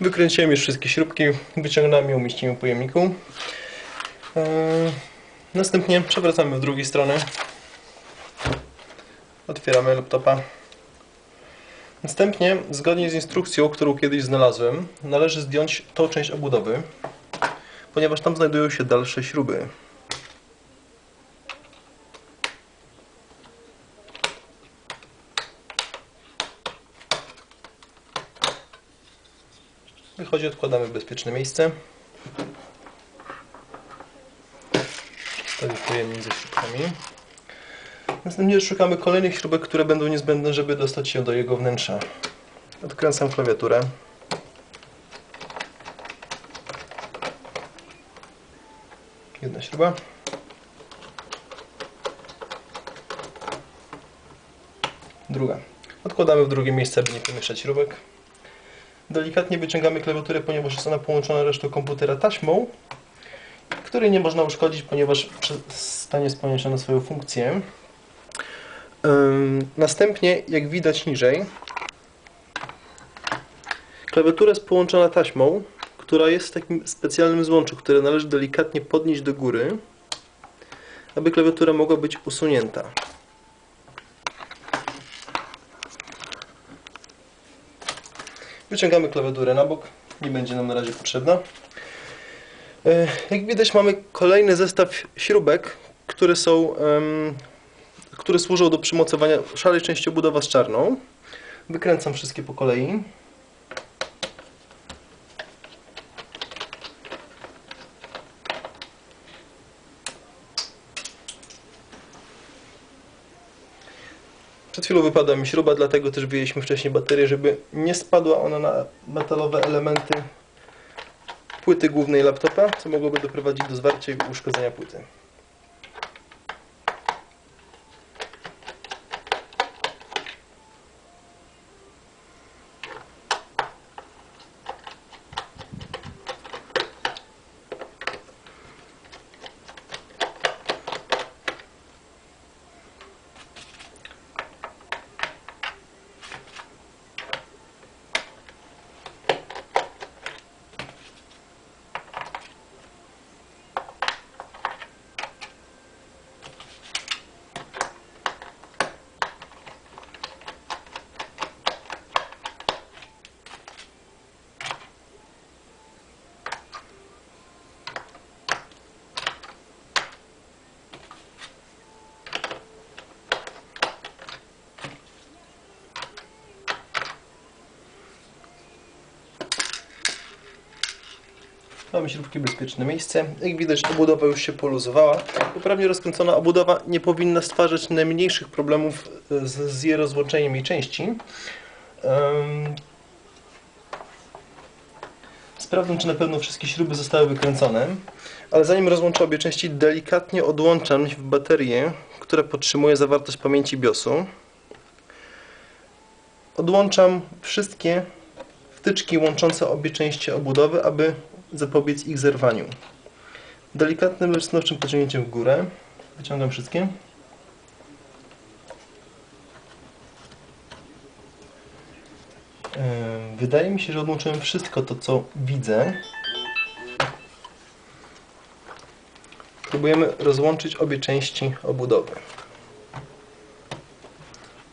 Wykręciłem już wszystkie śrubki, wyciągnąłem i umieściłem w pojemniku. Eee, Następnie przewracamy w drugiej strony. Otwieramy laptopa. Następnie, zgodnie z instrukcją, którą kiedyś znalazłem, należy zdjąć tą część obudowy, ponieważ tam znajdują się dalsze śruby. Wychodzi, odkładamy w bezpieczne miejsce. Wtedy pojemnik ze śrubkami. Następnie szukamy kolejnych śrubek, które będą niezbędne, żeby dostać się do jego wnętrza. Odkręcam klawiaturę. Jedna śruba. Druga. Odkładamy w drugie miejsce, aby nie pomieszać śrubek. Delikatnie wyciągamy klawiaturę, ponieważ jest ona połączona resztą komputera taśmą, której nie można uszkodzić, ponieważ przestanie spełniać ona swoją funkcję. Następnie, jak widać niżej, klawiatura jest połączona taśmą, która jest w takim specjalnym złączu, które należy delikatnie podnieść do góry, aby klawiatura mogła być usunięta. Wyciągamy klawiaturę na bok, nie będzie nam na razie potrzebna. E, Jak widać mamy kolejny zestaw śrubek, które są, które służą do przymocowania szarej części obudowa z czarną. Wykręcam wszystkie po kolei. Przed chwilą wypadła mi śruba, dlatego też wyjęliśmy wcześniej baterię, żeby nie spadła ona na metalowe elementy płyty głównej laptopa, co mogłoby doprowadzić do zwarcia i uszkodzenia płyty. Mamy śrubki bezpieczne miejsce. Jak widać obudowa już się poluzowała. Poprawnie rozkręcona obudowa nie powinna stwarzać najmniejszych problemów z, z jej rozłączeniem jej części. Sprawdzam, czy na pewno wszystkie śruby zostały wykręcone. Ale zanim rozłączę obie części, delikatnie odłączam w baterię, która podtrzymuje zawartość pamięci BIOSu. Odłączam wszystkie wtyczki łączące obie części obudowy, aby zapobiec ich zerwaniu. Delikatnym, lecz pociągnięciem w górę. Wyciągam wszystkie. Wydaje mi się, że odłączyłem wszystko to, co widzę. Próbujemy rozłączyć obie części obudowy.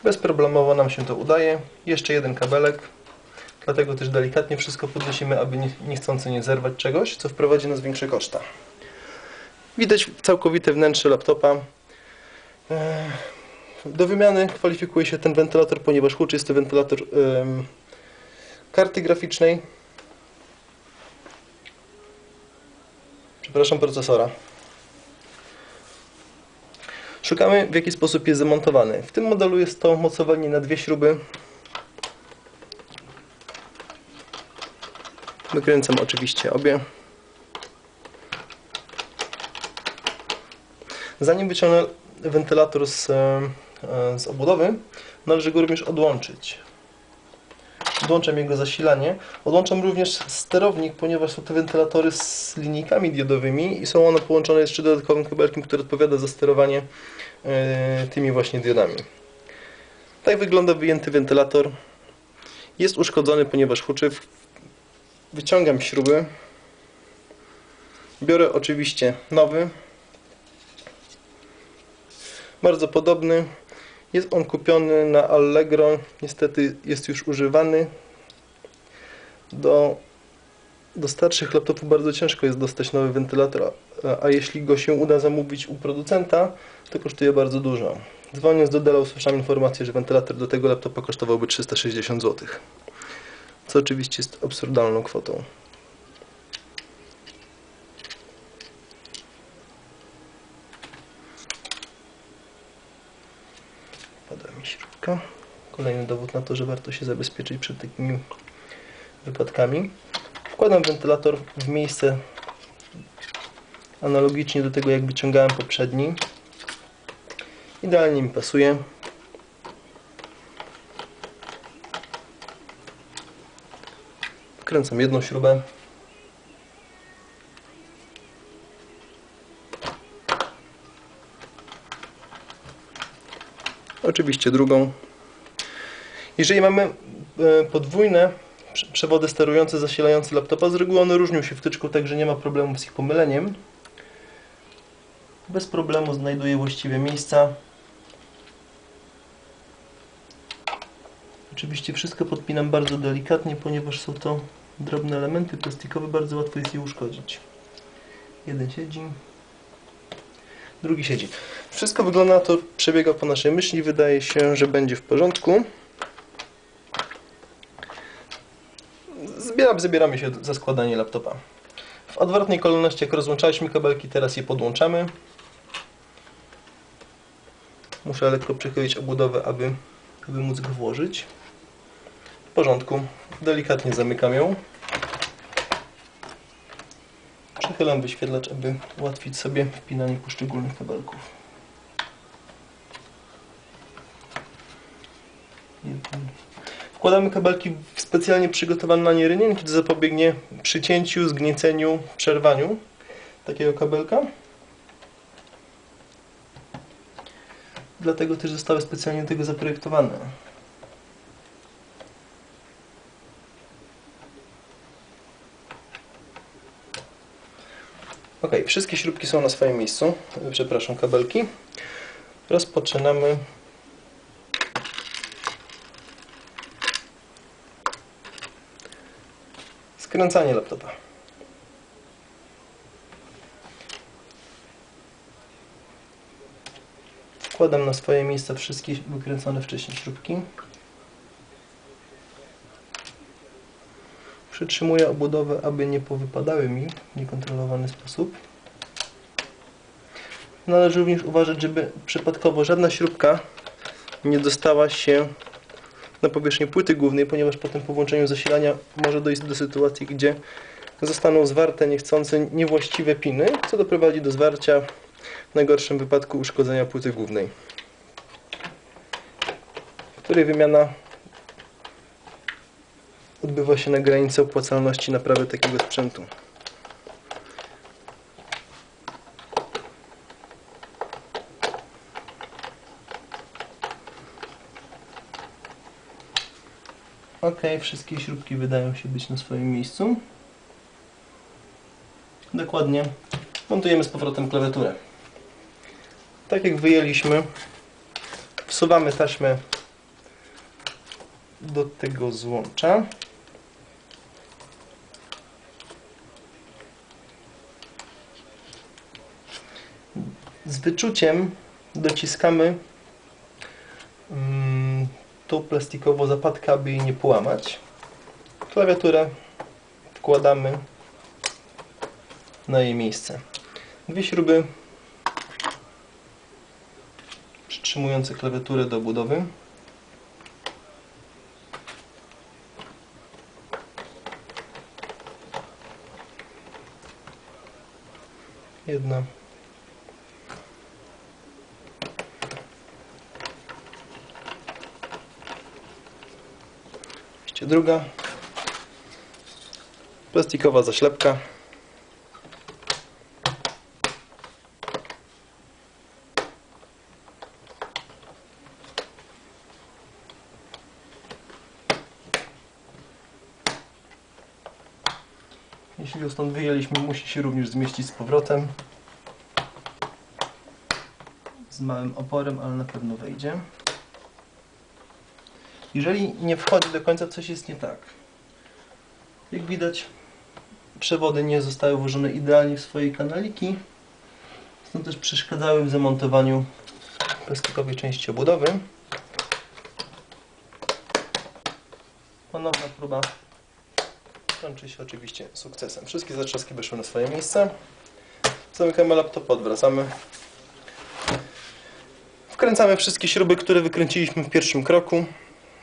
Bezproblemowo nam się to udaje. Jeszcze jeden kabelek. Dlatego też delikatnie wszystko podnosimy, aby nie- niechcący nie zerwać czegoś, co wprowadzi nas większe koszta. Widać całkowite wnętrze laptopa. Eee, Do wymiany kwalifikuje się ten wentylator, ponieważ hucz jest to wentylator karty graficznej. Przepraszam, procesora. Szukamy w jaki sposób jest zamontowany. W tym modelu jest to mocowanie na dwie śruby Wykręcam oczywiście obie. Zanim wyciągnę wentylator z, e, z obudowy, należy go również odłączyć. Odłączam jego zasilanie. Odłączam również sterownik, ponieważ są to wentylatory z linijkami diodowymi i są one połączone jeszcze dodatkowym kabelkiem, który odpowiada za sterowanie e, tymi właśnie diodami. Tak wygląda wyjęty wentylator. Jest uszkodzony, ponieważ huczy wyciągam śruby. Biorę oczywiście nowy. Bardzo podobny. Jest on kupiony na Allegro. Niestety jest już używany. Do, do starszych laptopów bardzo ciężko jest dostać nowy wentylator, a, jeśli go się uda zamówić u producenta, to kosztuje bardzo dużo. Dzwoniąc do Della usłyszałem informację, że wentylator do tego laptopa kosztowałby 360 zł. Co oczywiście jest absurdalną kwotą. Pada mi śrubka. Kolejny dowód na to, że warto się zabezpieczyć przed takimi wypadkami. Wkładam wentylator w miejsce analogicznie do tego, jak wyciągałem poprzedni. Idealnie mi pasuje. Wkręcam jedną śrubę. Oczywiście drugą. Jeżeli mamy e, podwójne prze- przewody sterujące, zasilające laptopa, z reguły one różnią się wtyczką, także nie ma problemu z ich pomyleniem. Bez problemu znajduję właściwe miejsca. Oczywiście wszystko podpinam bardzo delikatnie, ponieważ są to drobne elementy plastikowe, bardzo łatwo jest je uszkodzić. Jeden siedzi, drugi siedzi. Wszystko wygląda na to, przebiega po naszej myśli, wydaje się, że będzie w porządku. Zbieram, zabieramy się za składanie laptopa. W odwrotnej kolejności, jak rozłączaliśmy kabelki, teraz je podłączamy. Muszę lekko przechylić obudowę, aby, aby móc go włożyć. W porządku. Delikatnie zamykam ją. Przechylam wyświetlacz, aby ułatwić sobie wpinanie poszczególnych kabelków. Wkładamy kabelki w specjalnie przygotowane na nie rynienki, to zapobiegnie przycięciu, zgnieceniu, przerwaniu takiego kabelka. Dlatego też zostały specjalnie do tego zaprojektowane. Ok, wszystkie śrubki są na swoim miejscu. Przepraszam, kabelki. Rozpoczynamy skręcanie laptopa. Wkładam na swoje miejsca wszystkie wykręcone wcześniej śrubki. Przytrzymuję obudowę, aby nie powypadały mi w niekontrolowany sposób. Należy również uważać, żeby przypadkowo żadna śrubka nie dostała się na powierzchnię płyty głównej, ponieważ potem po włączeniu zasilania może dojść do sytuacji, gdzie zostaną zwarte niechcące niewłaściwe piny, co doprowadzi do zwarcia, w najgorszym wypadku uszkodzenia płyty głównej, której wymiana odbywa się na granicy opłacalności naprawy takiego sprzętu. Ok, wszystkie śrubki wydają się być na swoim miejscu. Dokładnie. Montujemy z powrotem klawiaturę. Tak jak wyjęliśmy, wsuwamy taśmę do tego złącza. Z wyczuciem dociskamy mm, tą plastikową zapadkę, aby jej nie połamać. Klawiaturę wkładamy na jej miejsce. Dwie śruby przytrzymujące klawiaturę do budowy. Jedna. Druga. Plastikowa zaślepka. Jeśli ją stąd wyjęliśmy, musi się również zmieścić z powrotem. Z małym oporem, ale na pewno wejdzie. Jeżeli nie wchodzi do końca, coś jest nie tak. Jak widać, przewody nie zostały włożone idealnie w swoje kanaliki. Stąd też przeszkadzały w zamontowaniu plastikowej części obudowy. Ponowna próba kończy się oczywiście sukcesem. Wszystkie zatrzaski wyszły na swoje miejsce. Zamykamy laptop, odwracamy. Wkręcamy wszystkie śruby, które wykręciliśmy w pierwszym kroku.